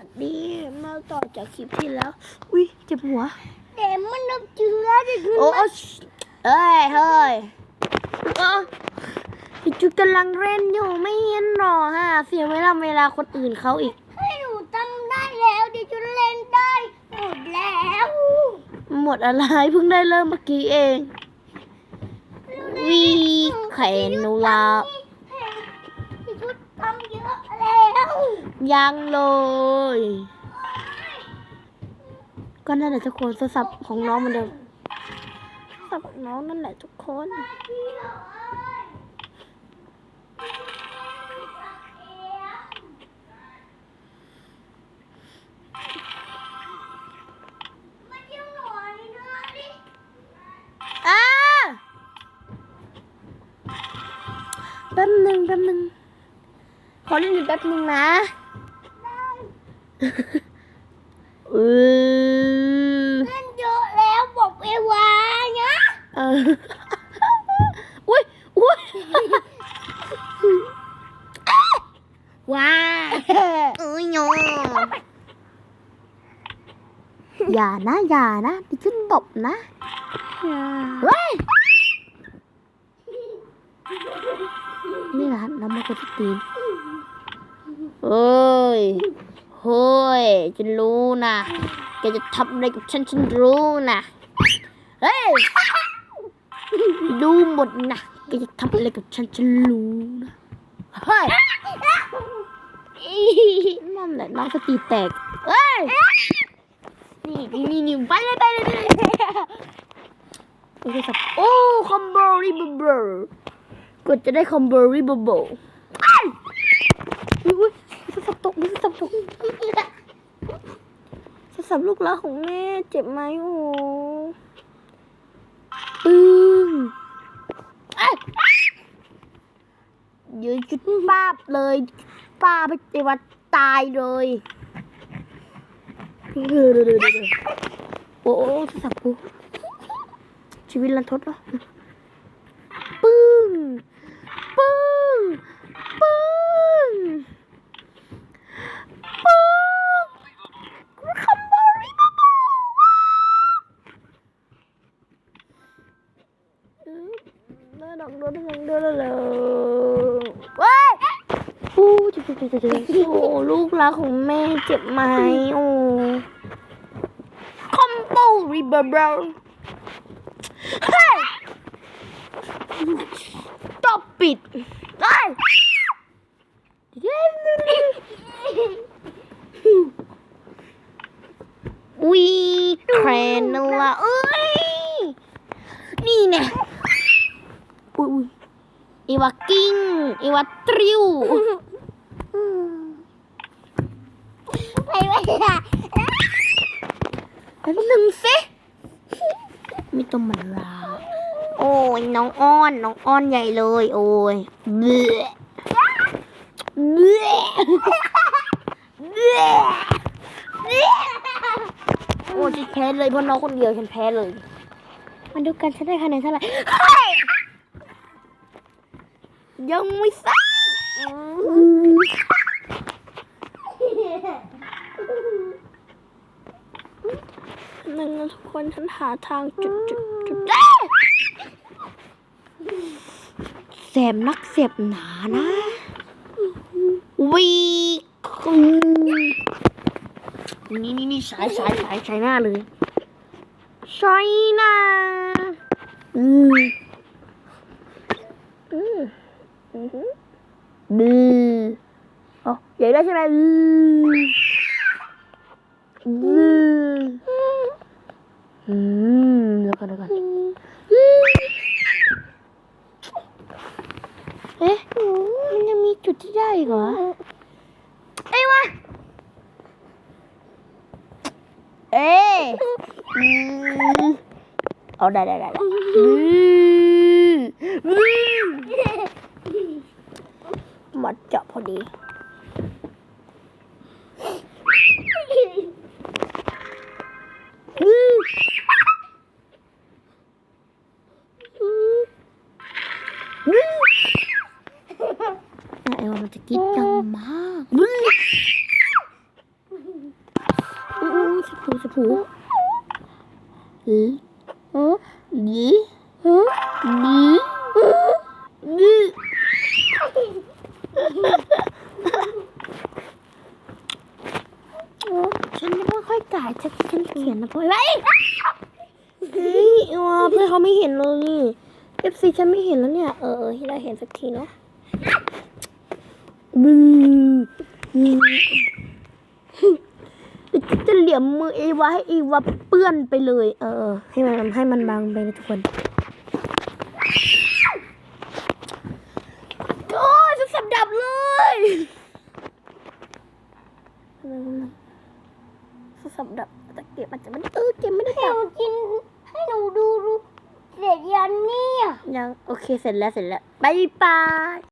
วัสดีมาต่อจากคลิปที่แล้ว อุ้ยเจ็บหัวเด็มันนับเชื้อดิคือโอ้เอ้ยเฮ้ยอจุดกำลังเล่นอยู่ไม่เห็นหรอฮะ เสียเวลาเวลาคนอื่นเขาอีกให้หนูจำได้แล้วดี๋ยวจะเล่นได้หมดแล้ว หมดอะไรเพิ่งได้เริ่มเมื่อกี้เอง วีแขนนูลา ยังเลย ก็นั่นแหละทุกคนโทรศัพท์ของน้องเหมันเดิมโทรศัพท์ของน้องนั่นแหละทุกคนอะแป๊บหนึ่งแป๊บหนึ่งขอเล่นอยู่แป๊บหนึ่งนะ ออเล่นเยอะแล้วบอกเอวานะเอออุ้ยอุ้ยว้าเอ้ยโยอย่านะ อย่านะดิฉันตบนะเฮ้ยนี่นะน้ำมันกดตีนเฮ้ย เฮ้ยฉันรู้นะแกจะทำอะไรกับฉันฉันรู้นะเฮ้ยดูหมดนะแกจะทำอะไรกับฉันฉันรู้นะเฮ้ยนั่นแหละน้องสติแตกเฮ้ยนี่นี่นี่ไปเลยไปเลยไปเลยโอเคครับโอ้คอมโบริบเบอร์กดจะได้คอมโบริบเบอร์อุ้ย ตกนี่สสับตกสสับลูกรักของแม่ เจ็บไหมโอ้ปึ้งเอ้ยยืนจุดป้าบเลยป้าไปเจวัดตายเลยเดี๋ยวเดี๋ยวเดี๋ยวเดี๋ยวโอ้โอ้โทรศัพท์กูชีวิตรันทดเหรอปึ้ง ปึ้ง ปึ้ง ปึ้งคัมเบอรี่บ้าบ้า ได้ดอกโดนดอกโดนเลยว้ายอู้จุดจุดจุดจุดโอ้ลูกรักของแม่เจ็บไหมโอ้คอมโบรีเบอร์เบอร์เฮ้ยตบปิดได้วีแครนนละเอ้ย นี่แน่อุ้ยอุ้ย อีวากิ้งอีวาตริวไปไว้ละแป๊บหนึ่งสิไม่ต้องมาลาโอ้ยน้องอ้อนน้องอ้อนใหญ่เลย โอ้ยเบื่อเบื่อเบื่อเบื่อโอ้ฉันแพ้เลยเพราะน้องคนเดียวฉันแพ้เลยมาดูกันฉันได้คะแนนเท่าไหร่เฮ้ ยังไม่ทราบหนึ่งนะทุกคนฉันหาทางจุดจุดจุดได้แสบนักเสียบหนานะวีคุนี่นี่นี่สายสายสายสายหน้าเลยสายน้าอืม บืออ๋อใหญ่ได้ใช่ไหมบือบืออืมเดี๋ยวก่อนเดี๋ยวก่อนเอ๊ะมันยังมีจุดที่ได้อีกเหรอไอ้ยวะเอ๊ะอืมเอาได้ได้ได้ได้อืมอืมมาเจาะพอดีอืมอืมอืมไอ้ว่า มันจะกินดังมากอืมสปูสปูอืออือยีอือยียีฉันไม่ค่อยกายฉันฉันเขียนนะพ่อยไว้เฮ้ยว่าเพื่อนเขาไม่เห็นเลยนี่เอฟซีฉันไม่เห็นแล้วเนี่ย เออเออให้เราเห็นสักทีเนาะ บึ้งบึ้งเดี๋ยวฉันจะเหลี่ยมมือเอวาให้เอวาเปื้อนไปเลย เออ ให้มันให้มันบางไปนะทุกคนโอ้ยจะสับดับเลยจะสับดับแต่เก็บอาจจะไม่ได้เออเก็บไม่ได้ให้ดัหบนูกินให้หนูดูดูเสร็จยันเนี่ยยังโอเคเสร็จแล้วเสร็จแล้วบายบาย